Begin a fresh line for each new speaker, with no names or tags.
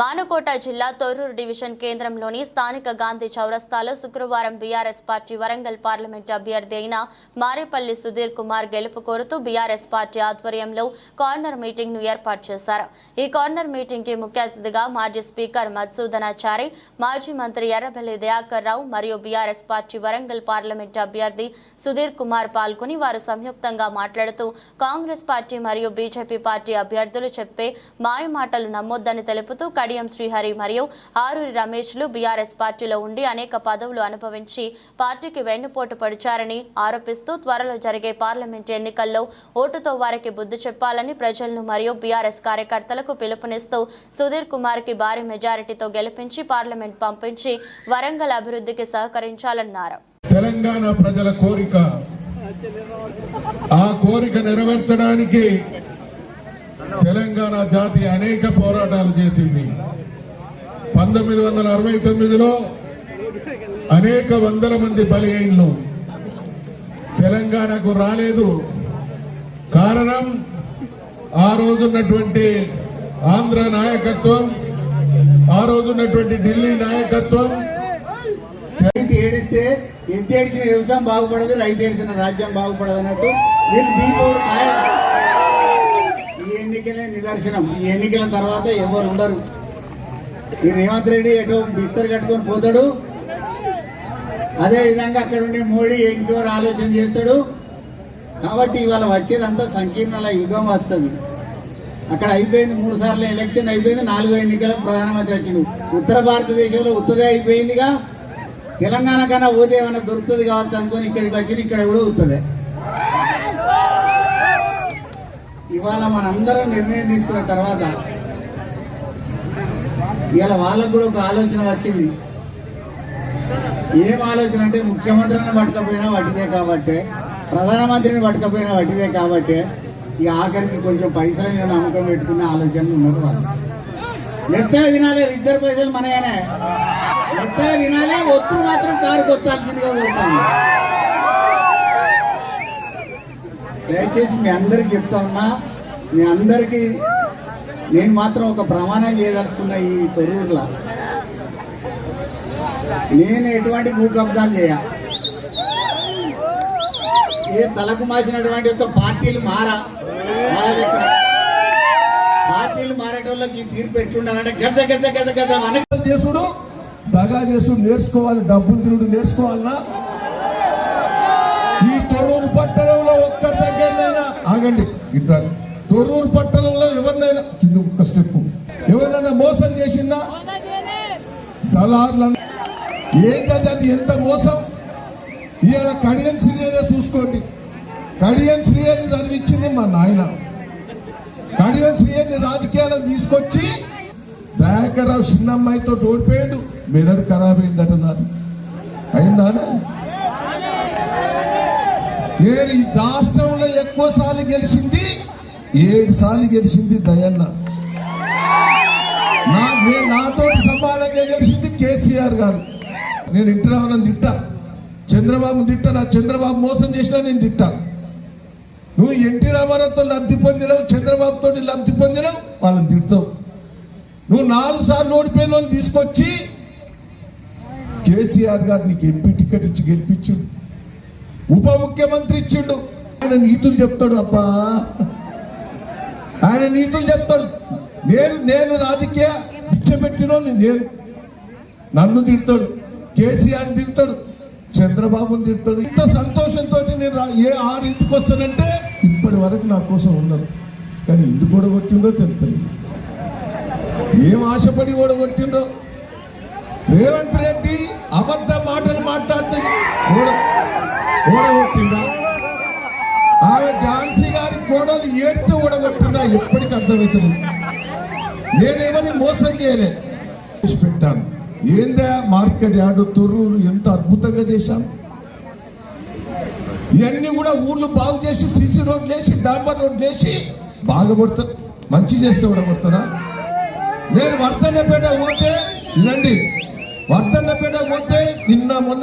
మానుకోట జిల్లా తొర్రూరు డివిజన్ కేంద్రంలోని స్థానిక గాంధీ చౌరస్తాలో శుక్రవారం బీఆర్ఎస్ పార్టీ వరంగల్ పార్లమెంట్ అభ్యర్థి అయిన మారేపల్లి సుధీర్ కుమార్ గెలుపు కోరుతూ బీఆర్ఎస్ పార్టీ ఆధ్వర్యంలో కార్నర్ మీటింగ్ను ఏర్పాటు చేశారు. ఈ కార్నర్ మీటింగ్కి ముఖ్య అతిథిగా మాజీ స్పీకర్ మధుసూదనాచారి మాజీ మంత్రి ఎర్రబెల్లి దయాకర్ రావు మరియు బీఆర్ఎస్ పార్టీ వరంగల్ పార్లమెంట్ అభ్యర్థి సుధీర్ కుమార్ పాల్గొని వారు సంయుక్తంగా మాట్లాడుతూ కాంగ్రెస్ పార్టీ మరియు బీజేపీ పార్టీ అభ్యర్థులు చెప్పే మాయమాటలు నమ్మొద్దని తెలుపుతూ కడియం శ్రీహరి మరియు ఆరూరి రమేష్లు బీఆర్ఎస్ పార్టీలో ఉండి అనేక పదవులు అనుభవించి పార్టీకి వెన్నుపోటు పడిచారని ఆరోపిస్తూ త్వరలో జరిగే పార్లమెంట్ ఎన్నికల్లో ఓటుతో వారికి బుద్ధి చెప్పాలని ప్రజలను మరియు బీఆర్ఎస్ కార్యకర్తలకు పిలుపునిస్తూ సుధీర్ కుమార్కి భారీ మెజారిటీతో గెలిపించి పార్లమెంట్ పంపించి వరంగల్ అభివృద్ధికి సహకరించాలన్నారు.
తెలంగాణ ప్రజల కోరిక. ఆ కోరిక నెరవేర్చడానికి తెలంగాణ జాతి అనేక పోరాటాలు చేసింది. పంతొమ్మిది వందల అరవై తొమ్మిదిలో అనేక వందల మంది బలహీనలు తెలంగాణకు రాలేదు. కారణం ఆ రోజున్నటువంటి ఆంధ్ర నాయకత్వం ఆ రోజున్నటువంటి ఢిల్లీ నాయకత్వం.
ఏడిస్తే ఎంత ఏడిచిన వ్యవసాయం బాగుపడదు రైతు ఏడిచిన రాజ్యం బాగుపడదు అన్నట్టు ఈ ఎన్నికలే నిదర్శనం. ఈ ఎన్నికల తర్వాత ఎవరు ఉండరు. ఈ రేవంత్ రెడ్డి ఎటో బిస్తర్ కట్టుకొని పోతాడు? అదే విధంగా అక్కడ ఉండే మోడీ ఇంకోరు ఆలోచన చేస్తాడు. కాబట్టి ఇవాళ వచ్చేదంతా సంకీర్ణల యుగం వస్తుంది. అక్కడ అయిపోయింది మూడు సార్లు ఎలక్షన్ అయిపోయింది నాలుగో ఎన్నికలకు ప్రధానమంత్రి వచ్చిండు. ఉత్తర భారతదేశంలో ఉత్తదే అయిపోయిందిగా. తెలంగాణ కన్నా పోతే ఏమైనా దొరుకుతుంది కావచ్చు అనుకుని ఇక్కడికి వచ్చి ఇక్కడ కూడా ఉత్తదే. ఇవాళ మనందరం నిర్ణయం తీసుకున్న తర్వాత ఇవాళ వాళ్ళకు కూడా ఒక ఆలోచన వచ్చింది. ఏం ఆలోచన అంటే ముఖ్యమంత్రిని పట్టకపోయినా వట్టిదే కాబట్టి ప్రధానమంత్రిని పట్టకపోయినా వట్టిదే కాబట్టి ఈ ఆఖరికి కొంచెం పైసల మీద నమ్మకం పెట్టుకునే ఆలోచనలు ఉన్నారు వాళ్ళు. మెత్తగా తినాలి ఇద్దరు పైసలు మనయనే. మెత్తగా తినాలి ఒత్తులు మాత్రం కారు కొత్తాల్సిందిగా కోరుతాను. దయచేసి మీ అందరికి చెప్తా ఉన్నా మీ అందరికీ నేను మాత్రం ఒక ప్రమాణం చేయదలుచుకున్న ఈ తొర్రూరులో. నేను ఎటువంటి భూ కబ్జాలు చేయ. ఏ తలకు మార్చినటువంటి యొక్క పార్టీలు మారా. పార్టీలు మారేటోళ్ళకి ఈ తీర్పు ఎట్లుండాలంటే గజ గజ గజ గజ అని
చేసుడు దగా చేసుడు నేర్చుకోవాలి డబ్బులు తిరుగుడు నేర్చుకోవాలన్నా ఈ తొర్రూరు పట్టణంలో ఒక్కరి దగ్గర ఆగండి ఇట్లా తొర్రూరు పట్టణం దళారులను ఏంటది అది? ఎంత మోసం? ఇవాళ కడియం శ్రీయనే చూసుకోండి. కడియం శ్రీయని చదివించింది మా నాయన. కడియం శ్రీని రాజకీయాలను తీసుకొచ్చి దయాకరావు చిన్నమ్మాయితో ఓడిపోయాడు. మెదడు ఖరాబ్ అయిందట నాది. అయిందా నేను ఈ రాష్ట్రంలో ఎక్కువ సార్లు గెలిచింది ఏడు సార్లు గెలిచింది దయన్న. నా నేను సమానంగా గెలిచింది కేసీఆర్ గారు. నేను ఇంటి రావాలని తిట్టా. చంద్రబాబు తిట్టా. నా చంద్రబాబు మోసం చేసినా నేను తిట్టా. నువ్వు ఎన్టీ రామారావుతో లబ్ధి పొందినావు చంద్రబాబుతో లబ్ధి పొందినావు వాళ్ళని తిడతావు. నువ్వు నాలుగు సార్లు ఓడిపోయిన వాళ్ళని తీసుకొచ్చి కేసీఆర్ గారు నీకు ఎంపీ టికెట్ ఇచ్చి గెలిపించుడు. ఉప ముఖ్యమంత్రి ఇచ్చిండు. ఆయన నీతులు చెప్తాడు అబ్బా. ఆయన నీతులు చెప్తాడు. నేను నేను రాజకీయ పిచ్చబెట్టిన నేను. నన్ను తిడతాడు కేసీఆర్ తిడతాడు చంద్రబాబుని తిడతాడు. ఇంత సంతోషంతో నేను రా- ఏ ఆరింటికి వస్తానంటే ఇప్పటి వరకు నా కోసం ఉండదు కానీ ఇది కూడా కొట్టిందో తెలుస్తుంది ఏం ఆశపడి ఓడగొట్టిందో? రేవంత్ రెడ్డి అబద్ధ మాటలు మాట్లాడితే ఓడ ఓడగొట్టిందా? ఆమె ఝాన్సీ గారి కోడలు ఏడుతూ ఓడగొట్టిందా? ఎప్పటికీ అర్థమవుతుంది నేనేమని మోసం చేయలే? పెట్టాను. ఏందా మార్కెట్ యార్డు తొర్రూరు ఎంత అద్భుతంగా చేశాం? ఇవన్నీ కూడా ఊర్లు బాగు చేసి సిసి రోడ్లు వేసి డాంబర్ రోడ్లు వేసి బాగా కొడతా మంచి చేస్తే కూడా కొడతారా నేను వర్ధన్నపేట పోతే వినండి వర్ధన్నపేట పోతే నిన్న మొన్న